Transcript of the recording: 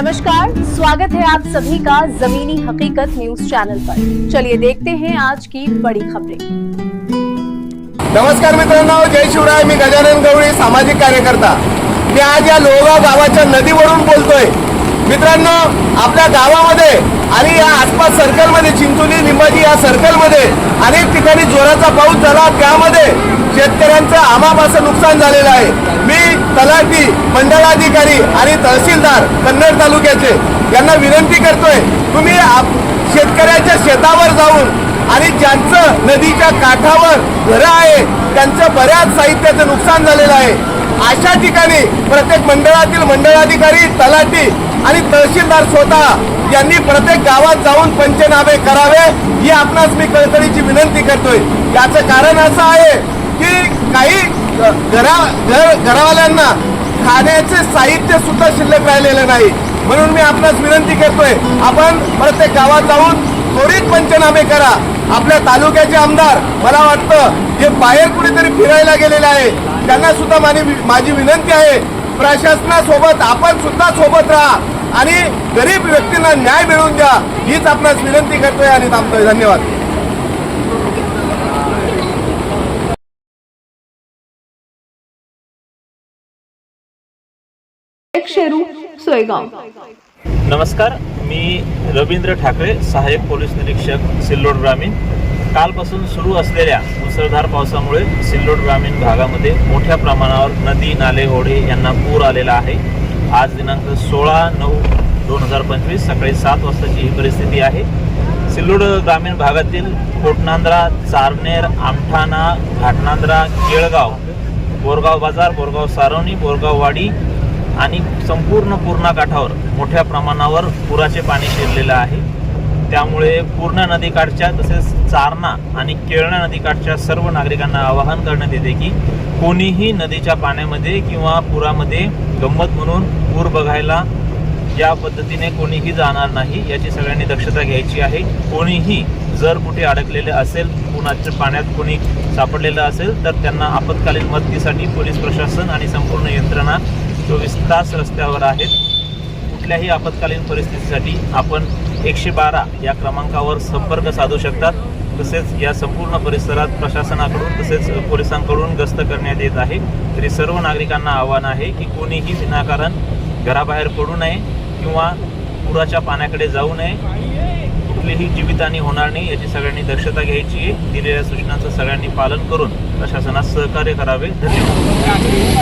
नमस्कार स्वागत है आप सभी का जमीनी हकीकत न्यूज चैनल पर। चलिए देखते हैं आज की बड़ी खबरें। नमस्कार मित्रांनो जय शिवराय मी गजानन गवळी सामाजिक कार्यकर्ता. मी आज या लोहगाव गावाच्या नदीवरून बोलतोय. मित्रांनो आपल्या गावामध्ये आणि या आसपास सर्कलमध्ये चिंचोली निंबाजी या सर्कलमध्ये अनेक ठिकाणी जोराचा पाऊस झाला. त्यामध्ये शेतकऱ्यांचं आमापाचं नुकसान झालेलं आहे. मी तलाठी मंडळाधिकारी आणि तहसीलदार कन्नड तालुक्याचे यांना विनंती करतोय तुम्ही आप- शेतकऱ्याच्या शेतावर जाऊन आणि ज्यांचं नदीच्या काठावर घरं आहे त्यांचं बऱ्याच साहित्याचं नुकसान झालेलं आहे. अशा ठिकाणी प्रत्येक मंडळातील मंडळाधिकारी तलाठी आणि तहसीलदार स्वतः यांनी प्रत्येक गावात जाऊन पंचनामे करावे ही आपणास मी कळकळीची विनंती करतोय. याचं कारण असं आहे की काही घरा घर घरावाल्यांना खाण्याचे साहित्य सुद्धा शिल्लक राहिलेलं नाही. म्हणून मी आपणास विनंती करतोय आपण प्रत्येक गावात जाऊन त्वरित पंचनामे करा. आपल्या तालुक्याचे आमदार मला वाटतं जे बाहेर कुठेतरी फिरायला गेलेले आहे. त्यांना सुद्धा माझी माझी विनंती आहे. प्रशासनासोबत आपण सुद्धा सोबत राहा. आणि गरीब व्यक्तींना न्याय मिळवून द्या. हीच आपणास विनंती करतोय आणि थांबतोय. धन्यवाद. शेरू सोयगाव. नमस्कार मी रवींद्र ठाकरे सहाय्यक पोलीस निरीक्षक सिल्लोड ग्रामीण. कालपासून सुरू असलेल्या मुसळधार पावसामुळे सिल्लोड ग्रामीण भागामध्ये मोठ्या प्रमाणावर नदी नाले ओढे यांना पूर आलेला आहे. आज दिनांक सोळा नऊ दोन हजार पंचवीस सकाळी सात वाजताची ही परिस्थिती आहे. सिल्लोड ग्रामीण भागातील कोटनांद्रा चारनेर आमठाणा घाटनांद्रा केळगाव बोरगाव बाजार बोरगाव सारवणी बोरगाव वाडी आणि संपूर्ण पूर्णा काठावर मोठ्या प्रमाणावर पुराचे पाणी शिरलेलं आहे. त्यामुळे पूर्णा नदीकाठच्या तसेच चारणा आणि केळणा नदीकाठच्या सर्व नागरिकांना आवाहन करण्यात येते की कोणीही नदीच्या पाण्यामध्ये किंवा पुरामध्ये गंमत म्हणून पूर बघायला या पद्धतीने कोणीही जाणार नाही याची सगळ्यांनी दक्षता घ्यायची आहे. कोणीही जर कुठे अडकलेले असेल कुणाच्या पाण्यात कोणी सापडलेलं असेल तर त्यांना आपत्कालीन मदतीसाठी पोलीस प्रशासन आणि संपूर्ण यंत्रणा चोवीस तास रस्त्यावर आहेत. कुठल्याही आपत्कालीन परिस्थितीसाठी आपण एकशे बारा या क्रमांकावर संपर्क साधू शकतात. तसेच या संपूर्ण परिसरात प्रशासनाकडून तसेच पोलिसांकडून गस्त करण्यात येत आहे. तरी सर्व नागरिकांना आव्हान आहे की कोणीही विनाकारण घराबाहेर पडू नये किंवा पुराच्या पाण्याकडे जाऊ नये. कुठलीही जीवितहानी होणार नाही याची सगळ्यांनी दक्षता घ्यायची आहे दिलेल्या सूचनांचं सगळ्यांनी पालन करून प्रशासनास सहकार्य करावे धन्यवाद